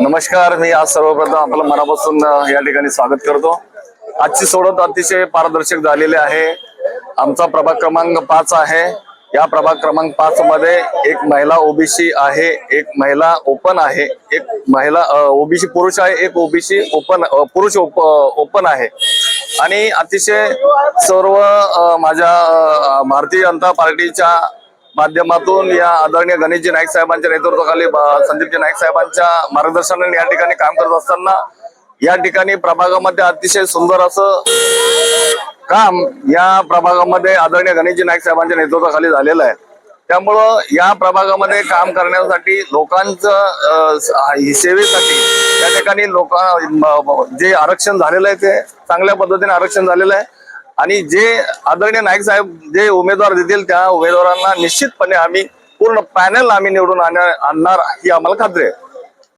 नमस्कार मी आज सर्वप्रथम आपलं मनापासून या ठिकाणी स्वागत करतो. आजची सोडत अतिशय पारदर्शक झालेली आहे. आमचा प्रभाग क्रमांक पाच आहे. या प्रभाग क्रमांक पाच मध्ये एक महिला ओबीसी आहे एक महिला ओपन आहे एक महिला ओबीसी पुरुष आहे एक ओबीसी ओपन पुरुष ओपन आहे. आणि अतिशय सर्व माझ्या भारतीय जनता पार्टीच्या माध्यमातून या आदरणीय गणेशजी नाईक साहेबांच्या नेतृत्वाखाली संदीपजी नाईक साहेबांच्या मार्गदर्शनाने या ठिकाणी काम करत असताना या ठिकाणी प्रभागामध्ये अतिशय सुंदर असं काम या प्रभागामध्ये आदरणीय गणेशजी नाईक साहेबांच्या नेतृत्वाखाली झालेलं आहे. त्यामुळं या प्रभागामध्ये काम करण्यासाठी लोकांचं सेवेसाठी या ठिकाणी लोक जे आरक्षण झालेलं आहे ते चांगल्या पद्धतीने आरक्षण झालेलं आहे. आणि जे आदरणीय नाईक साहेब जे उमेदवार देतील त्या उमेदवारांना निश्चितपणे आम्ही पूर्ण पॅनल आम्ही निवडून आणणार आणणार ही आम्हाला खात्री आहे.